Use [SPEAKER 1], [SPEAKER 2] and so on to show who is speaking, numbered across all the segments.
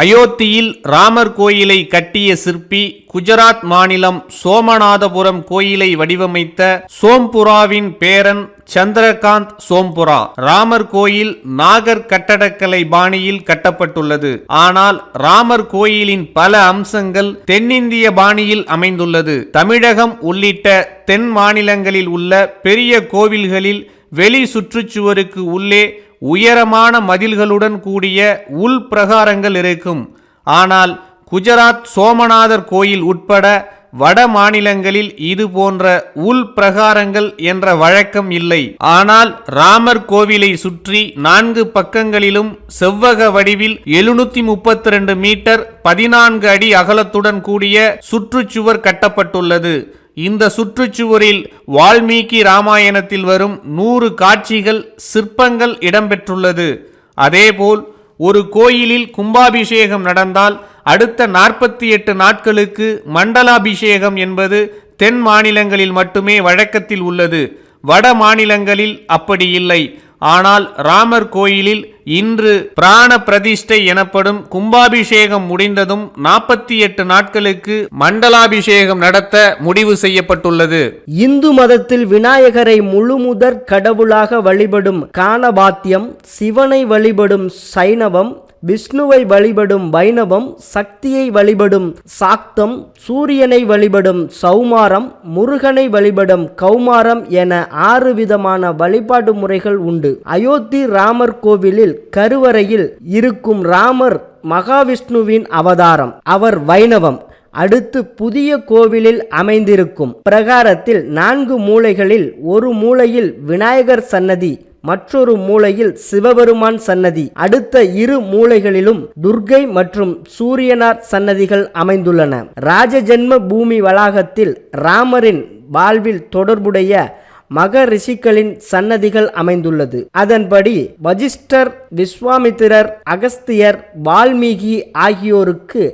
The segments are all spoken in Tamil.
[SPEAKER 1] அயோத்தியில் ராமர் கோயிலை கட்டிய சிற்பி குஜராத் மாநிலம் சோமநாதபுரம் கோயிலை வடிவமைத்த சோம்புராவின் பேரன் சந்திரகாந்த் சோம்புரா. ராமர் கோயில் நாகர் கட்டடக்கலை பாணியில் கட்டப்பட்டுள்ளது. ஆனால் ராமர் கோயிலின் பல அம்சங்கள் தென்னிந்திய பாணியில் அமைந்துள்ளது. தமிழகம் உள்ளிட்ட தென் மாநிலங்களில் உள்ள பெரிய கோவில்களில் வெளி சுற்றுச்சுவருக்கு உள்ளே உயரமான மதில்களுடன் கூடிய உள் பிரகாரங்கள் இருக்கும். ஆனால் குஜராத் சோமநாதர் கோயில் உட்பட வட மாநிலங்களில் இது போன்ற உள் பிரகாரங்கள் என்ற வழக்கம் இல்லை. ஆனால் ராமர் கோவிலை சுற்றி நான்கு பக்கங்களிலும் செவ்வக வடிவில் எழுநூத்தி முப்பத்தி ரெண்டு மீட்டர் பதினான்கு அடி அகலத்துடன் கூடிய சுற்றுச்சுவர் கட்டப்பட்டுள்ளது. இந்த சுற்றுச்சுவரில் வால்மீகி ராமாயணத்தில் வரும் நூறு காட்சிகள் சிற்பங்கள் இடம்பெற்றுள்ளது. அதேபோல் ஒரு கோயிலில் கும்பாபிஷேகம் நடந்தால் அடுத்த நாற்பத்தி எட்டு நாட்களுக்கு மண்டலாபிஷேகம் என்பது தென் மாநிலங்களில் மட்டுமே வழக்கத்தில் உள்ளது. வட மாநிலங்களில் அப்படி இல்லை. ஆனால் ராமர் கோயிலில் இன்று பிராண பிரதிஷ்டை எனப்படும் கும்பாபிஷேகம் முடிந்ததும் நாற்பத்தி எட்டு நாட்களுக்கு மண்டலாபிஷேகம் நடத்த முடிவு செய்யப்பட்டுள்ளது.
[SPEAKER 2] இந்து மதத்தில் விநாயகரை முழுமுதற் கடவுளாக வழிபடும் காணபாத்தியம் சிவனை வழிபடும் சைனவம் விஷ்ணுவை வழிபடும் வைணவம் சக்தியை வழிபடும் சாக்தம் சூரியனை வழிபடும் சௌமாரம் முருகனை வழிபடும் கௌமாரம் என ஆறு விதமான வழிபாடு முறைகள் உண்டு. அயோத்தி ராமர் கோவிலில் கருவறையில் இருக்கும் ராமர் மகாவிஷ்ணுவின் அவதாரம். அவர் வைணவம். அடுத்து புதிய கோவிலில் அமைந்திருக்கும். பிரகாரத்தில் நான்கு மூலைகளில் ஒரு மூலையில் விநாயகர் சன்னதி மற்றொரு மூலையில் சிவபெருமான் சன்னதி. அடுத்த இரு மூலைகளிலும் துர்க்கை மற்றும் சூரியனார் சன்னதிகள் அமைந்துள்ளன. ராஜஜென்ம பூமி வளாகத்தில் ராமரின் வாழ்வில் தொடர்புடைய மக ரிஷிகளின் சன்னதிகள் அமைந்துள்ளது. அதன்படி வஜிஷ்டர் விஸ்வாமித்திரர் அகஸ்தியர் வால்மீகி ஆகியோருக்கு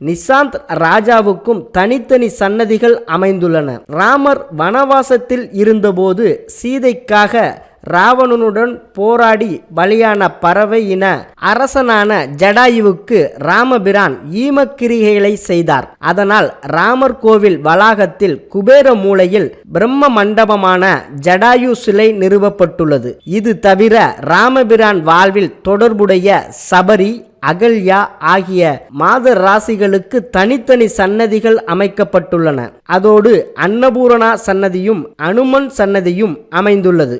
[SPEAKER 2] நிசாந்த் ராஜாவுக்கும் தனித்தனி சன்னதிகள் அமைந்துள்ளன. ராமர் வனவாசத்தில் இருந்தபோது சீதைக்காக ராவணனுடன் போராடி பலியான பறவை இன அரசனான ஜடாயுவுக்கு ராமபிரான் ஈமக்கிரிகைகளை செய்தார். அதனால் ராமர் கோவில் வளாகத்தில் குபேர மூலையில் பிரம்ம மண்டபமான ஜடாயு சிலை நிறுவப்பட்டுள்ளது. இது தவிர ராமபிரான் வாழ்வில் தொடர்புடைய சபரி அகல்யா ஆகிய மாத ராசிகளுக்கு தனித்தனி சன்னதிகள் அமைக்கப்பட்டுள்ளன. அதோடு அன்னபூரணா சன்னதியும் அனுமன் சன்னதியும் அமைந்துள்ளது.